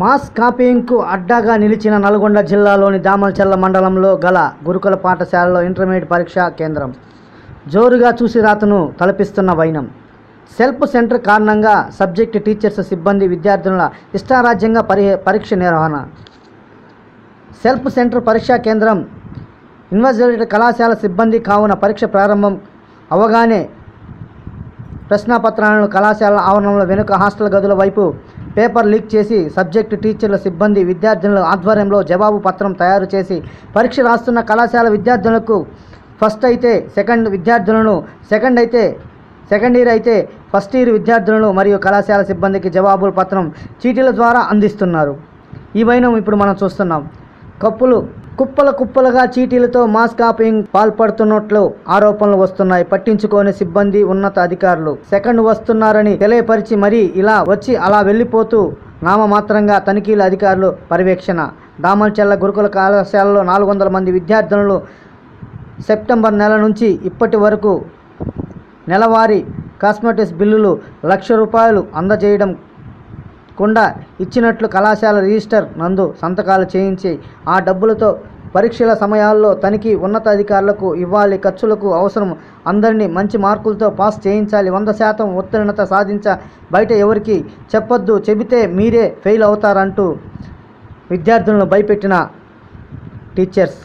Mass కాపీయింగ్కు అడ్డాగా నిలిచిన నల్గొండ జిల్లాలోని దామల్చెల్ల మండలంలో గల గురుకుల పాఠశాలలో ఇంటర్మీడియట్ పరీక్షా కేంద్రం. జోరుగా చూసి రాతను తలపిస్తున్న వైనం. సెల్ఫ్ సెంటర్ కారణంగా సబ్జెక్ట్ టీచర్స్ సిబ్బంది విద్యార్థుల ఇష్టారాజ్యంగా పరి పరీక్ష నిర్వహణ. సెల్ఫ్ సెంటర్ పరీక్షా కేంద్రం ఇన్వెస్టిగేటర్ కళాశాల సిబ్బంది కావున పరీక్ష ప్రారంభం అవగానే ప్రశ్నాపత్రాలను కళాశాల ఆవరణంలో వెనుక హాస్టల్ గదుల వైపు పేపర్ లీక్ చేసి సబ్జెక్టు టీచర్ల సిబ్బంది విద్యార్థుల ఆధ్వర్యంలో జవాబు పత్రం తయారు చేసి పరీక్ష రాస్తున్న కళాశాల విద్యార్థులకు ఫస్ట్ అయితే సెకండ్ విద్యార్థులను సెకండ్ అయితే సెకండ్ ఇయర్ అయితే ఫస్ట్ ఇయర్ విద్యార్థులను మరియు కళాశాల సిబ్బందికి జవాబుల పత్రం చీటీల ద్వారా అందిస్తున్నారు. ఇవైనా ఇప్పుడు మనం చూస్తున్నాం. కప్పులు కుప్పల కుప్పలుగా చీటీలతో మాస్ కాపింగ్ పాల్పడుతున్నట్లు ఆరోపణలు వస్తున్నాయి. పట్టించుకోని సిబ్బంది ఉన్నత అధికారులు సెకండ్ వస్తున్నారని తెలియపరిచి మరీ ఇలా వచ్చి అలా వెళ్ళిపోతూ నామమాత్రంగా తనిఖీల అధికారులు పర్యవేక్షణ. దామల్చెల్ల గురుకుల కళాశాలలో నాలుగు వందల మంది విద్యార్థులను సెప్టెంబర్ నెల నుంచి ఇప్పటి వరకు నెలవారీ కాస్మెటిక్స్ బిల్లులు లక్ష రూపాయలు అందజేయడం కుండా ఇచ్చినట్లు కళాశాల రిజిస్టర్ నందు సంతకాలు చేయించి ఆ డబ్బులతో పరీక్షల సమయాల్లో తనిఖీ ఉన్నతాధికారులకు ఇవ్వాలి ఖర్చులకు అవసరం అందరినీ మంచి మార్కులతో పాస్ చేయించాలి వంద శాతం ఉత్తీర్ణత సాధించ బయట ఎవరికి చెప్పొద్దు చెబితే మీరే ఫెయిల్ అవుతారంటూ విద్యార్థులను భయపెట్టిన టీచర్స్.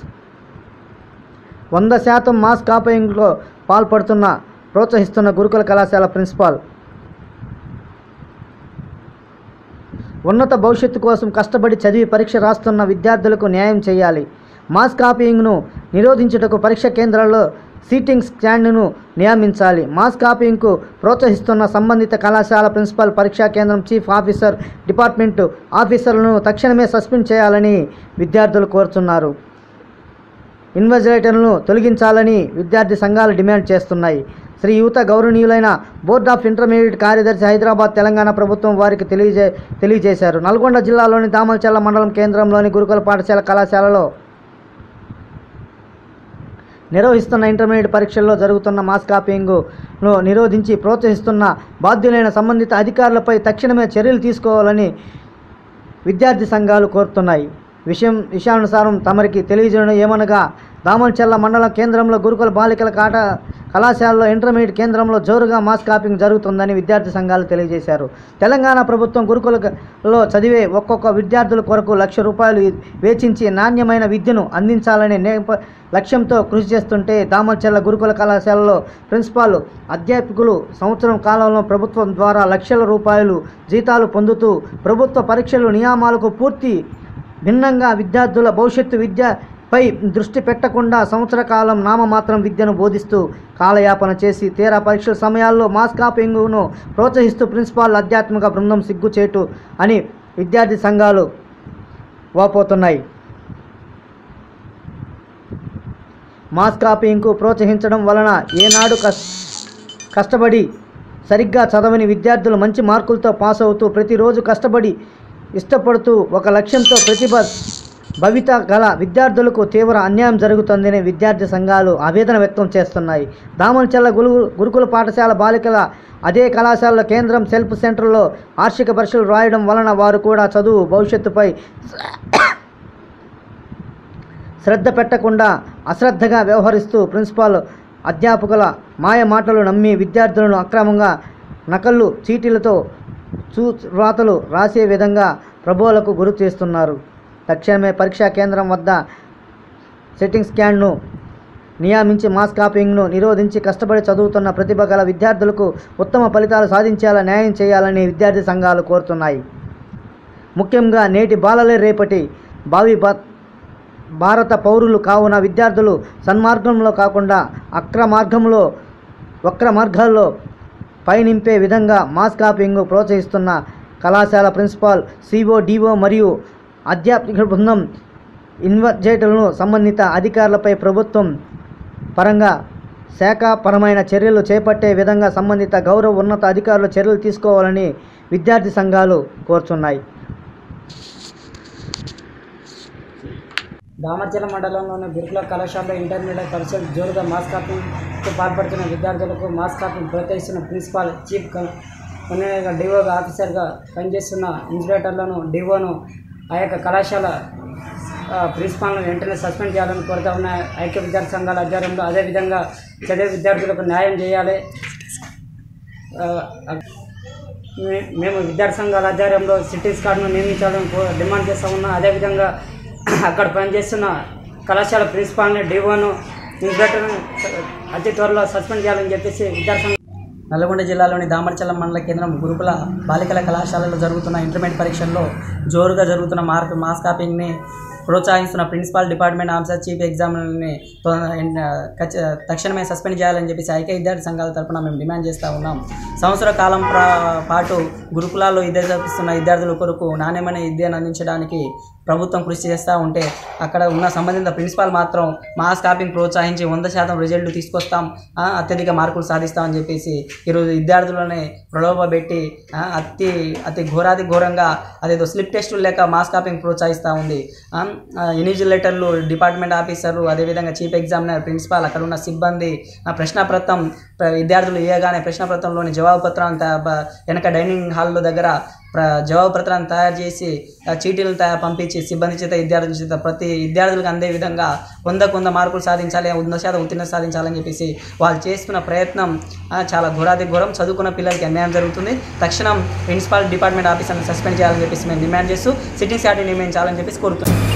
వంద శాతం మాస్ కాపయింగ్లో పాల్పడుతున్న ప్రోత్సహిస్తున్న గురుకుల కళాశాల ప్రిన్సిపాల్ ఉన్నత భవిష్యత్తు కోసం కష్టపడి చదివి పరీక్ష రాస్తున్న విద్యార్థులకు న్యాయం చేయాలి. మాస్ కాపీయింగ్ను నిరోధించుటకు పరీక్ష కేంద్రాల్లో సీటింగ్ స్టాండ్ను నియమించాలి. మాస్ కాపీయింగ్కు ప్రోత్సహిస్తున్న సంబంధిత కళాశాల ప్రిన్సిపల్ పరీక్షా కేంద్రం చీఫ్ ఆఫీసర్ డిపార్ట్మెంట్ ఆఫీసర్లను తక్షణమే సస్పెండ్ చేయాలని విద్యార్థులు కోరుతున్నారు. ఇన్వెస్టిగేటర్లను తొలగించాలని విద్యార్థి సంఘాలు డిమాండ్ చేస్తున్నాయి. శ్రీ యువత గౌరవనీయులైన బోర్డ్ ఆఫ్ ఇంటర్మీడియట్ కార్యదర్శి హైదరాబాద్ తెలంగాణ ప్రభుత్వం వారికి తెలియజే తెలియజేశారు. నల్గొండ జిల్లాలోని దామల్చెల్ల మండలం కేంద్రంలోని గురుకుల పాఠశాల కళాశాలలో నిర్వహిస్తున్న ఇంటర్మీడియట్ పరీక్షల్లో జరుగుతున్న మాస్ కాపీయింగ్ను నిరోధించి ప్రోత్సహిస్తున్న బాధ్యులైన సంబంధిత అధికారులపై తక్షణమే చర్యలు తీసుకోవాలని విద్యార్థి సంఘాలు కోరుతున్నాయి. విషయం విషయానుసారం తమరికి తెలియజేయడం ఏమనగా దామల్చెల్ల మండల కేంద్రంలో గురుకుల బాలికల కాట కళాశాలలో ఇంటర్మీడియట్ కేంద్రంలో జోరుగా మాస్ కాపింగ్ జరుగుతుందని విద్యార్థి సంఘాలు తెలియజేశారు. తెలంగాణ ప్రభుత్వం గురుకులలో చదివే ఒక్కొక్క విద్యార్థుల కొరకు లక్ష రూపాయలు వేచించి నాణ్యమైన విద్యను అందించాలనే నేప లక్ష్యంతో కృషి చేస్తుంటే దామల్చెల్ల గురుకుల కళాశాలలో ప్రిన్సిపాల్ అధ్యాపకులు సంవత్సరం కాలంలో ప్రభుత్వం ద్వారా లక్షల రూపాయలు జీతాలు పొందుతూ ప్రభుత్వ పరీక్షలు నియామాలకు పూర్తి భిన్నంగా విద్యార్థుల భవిష్యత్తు పై దృష్టి పెట్టకుండా సంవత్సర కాలం నామమాత్రం విద్యను బోధిస్తూ కాలయాపన చేసి తీరా పరీక్షల సమయాల్లో మాస్ కాపింగ్ను ప్రోత్సహిస్తూ ప్రిన్సిపాల్ ఆధ్యాత్మిక బృందం సిగ్గుచేటు అని విద్యార్థి సంఘాలు వాపోతున్నాయి. మాస్ కాపీయింగ్కు ప్రోత్సహించడం వలన ఏనాడు కష్టపడి సరిగ్గా చదవని విద్యార్థులు మంచి మార్కులతో పాస్ అవుతూ ప్రతిరోజు కష్టపడి ఇష్టపడుతూ ఒక లక్ష్యంతో ప్రతిభ భవిత గల విద్యార్థులకు తీవ్ర అన్యాయం జరుగుతుందని విద్యార్థి సంఘాలు ఆవేదన వ్యక్తం చేస్తున్నాయి. దామల్చెల్ల గురు గురుకుల పాఠశాల బాలికల అదే కళాశాలలో కేంద్రం సెల్ఫ్ సెంటర్లో వార్షిక పరీక్షలు రాయడం వలన వారు కూడా చదువు భవిష్యత్తుపై శ్రద్ధ పెట్టకుండా అశ్రద్ధగా వ్యవహరిస్తూ ప్రిన్సిపాల్ అధ్యాపకుల మాయ మాటలు నమ్మి విద్యార్థులను అక్రమంగా నకళ్ళు చీటీలతో రాతలు రాసే విధంగా ప్రభోలకు గురి చేస్తున్నారు. తక్షణమే పరీక్షా కేంద్రం వద్ద సెట్టింగ్ స్కాన్ను నియమించి మాస్ కాపింగ్ను నిరోధించి కష్టపడి చదువుతున్న ప్రతిభ గల విద్యార్థులకు ఉత్తమ ఫలితాలు సాధించేలా న్యాయం చేయాలని విద్యార్థి సంఘాలు కోరుతున్నాయి. ముఖ్యంగా నేటి బాలలే రేపటి భావి భారత పౌరులు కావున విద్యార్థులు సన్మార్గంలో కాకుండా అక్ర మార్గంలో వక్ర మార్గాల్లో పయనింపే విధంగా మాస్ కాపింగ్ ప్రోత్సహిస్తున్న కళాశాల ప్రిన్సిపాల్ సిఓ డిఓ మరియు ఆధ్యాత్మిక బృందం ఇన్వెస్టిగేటర్లను సంబంధిత అధికారులపై ప్రభుత్వం పరంగా శాఖాపరమైన చర్యలు చేపట్టే విధంగా సంబంధిత గౌరవ ఉన్నత అధికారులు చర్యలు తీసుకోవాలని విద్యార్థి సంఘాలు కోరుచున్నాయి. దామచల మండలంలోని గురుకుల కళాశాలలో ఇంటర్మీడియట్ పరిషత్ జోరుగా మాస్ కాపింగ్కు పాల్పడుతున్న విద్యార్థులకు మాస్ కాపింగ్ ప్రోత్సహిస్తున్న ప్రిన్సిపాల్ చీఫ్ క- కొన్ని డివోగా ఆఫీసర్గా పనిచేస్తున్న ఇన్స్పెక్టర్లను డివోను ఆ యొక్క కళాశాల ప్రిన్సిపాల్ను వెంటనే సస్పెండ్ చేయాలని కోరుతా ఉన్న. ఐక్య విద్యార్థి సంఘాల ఆధ్వర్యంలో అదేవిధంగా చదివే విద్యార్థులకు న్యాయం చేయాలి. మేము విద్యార్థి సంఘాల ఆధ్వర్యంలో సిటీస్ కార్డును నియమించాలని డిమాండ్ చేస్తూ ఉన్నాం. అదేవిధంగా అక్కడ పనిచేస్తున్న కళాశాల ప్రిన్సిపాల్ని డివోను ఇన్స్పెక్టర్ను అతి త్వరలో సస్పెండ్ చేయాలని చెప్పేసి విద్యార్థి నల్గొండ జిల్లాలోని దామరచలం మండల కేంద్రం గురుకుల బాలికల కళాశాలలో జరుగుతున్న ఇంటర్మీడియట్ పరీక్షల్లో జోరుగా జరుగుతున్న మార్క్ మాస్ కాపింగ్ని ప్రోత్సహిస్తున్న ప్రిన్సిపాల్ డిపార్ట్మెంట్ ఆఫీసర్ చీఫ్ ఎగ్జామ్ని తక్షణమే సస్పెండ్ చేయాలని చెప్పేసి ఐక్య విద్యార్థి సంఘాల తరఫున మేము డిమాండ్ చేస్తూ ఉన్నాం. సంవత్సర కాలం పాటు గురుకులాల్లో విద్య చదివిస్తున్న విద్యార్థుల కొరకు నాణ్యమైన విద్యను అందించడానికి ప్రభుత్వం కృషి చేస్తూ ఉంటే అక్కడ ఉన్న సంబంధిత ప్రిన్సిపాల్ మాత్రం మాస్ కాపింగ్ ప్రోత్సహించి వంద శాతం రిజల్ట్ తీసుకొస్తాం అత్యధిక మార్కులు సాధిస్తామని చెప్పేసి ఈరోజు విద్యార్థులని ప్రలోభపెట్టి అతి అతి ఘోరాతి ఘోరంగా అదేదో స్లిప్ టెస్టులు లేక మాస్ కాపింగ్ ప్రోత్సహిస్తూ ఉంది. ఇనిజిలేటర్లు డిపార్ట్మెంట్ ఆఫీసర్లు అదేవిధంగా చీఫ్ ఎగ్జామినర్ ప్రిన్సిపాల్ అక్కడ ఉన్న సిబ్బంది ఆ ప్రశ్నపత్రం ప్ర- విద్యార్థులు ఇవ్వగానే ప్రశ్నపత్రంలోని జవాబు పత్రం వెనక డైనింగ్ హాల్లో దగ్గర జవాబు పత్రాన్ని తయారు చేసి చీటీలను తయారు పంపించి సిబ్బంది చేత విద్యార్థుల చేత ప్రతి విద్యార్థులకు అందే విధంగా వందకు వంద మార్కులు సాధించాలి వంద శాతం ఉత్తీర్ణ సాధించాలని చెప్పేసి వాళ్ళు చేస్తున్న ప్రయత్నం చాలా ఘోరాది ఘోరం. చదువుకున్న పిల్లలకి అన్యాయం జరుగుతుంది. తక్షణం ప్రిన్సిపాల్ డిపార్ట్మెంట్ ఆఫీసర్ని సస్పెండ్ చేయాలని చెప్పేసి మేము డిమాండ్ చేస్తూ సిట్టింగ్ శాటిని నియమించాలని చెప్పేసి కోరుతున్నాం.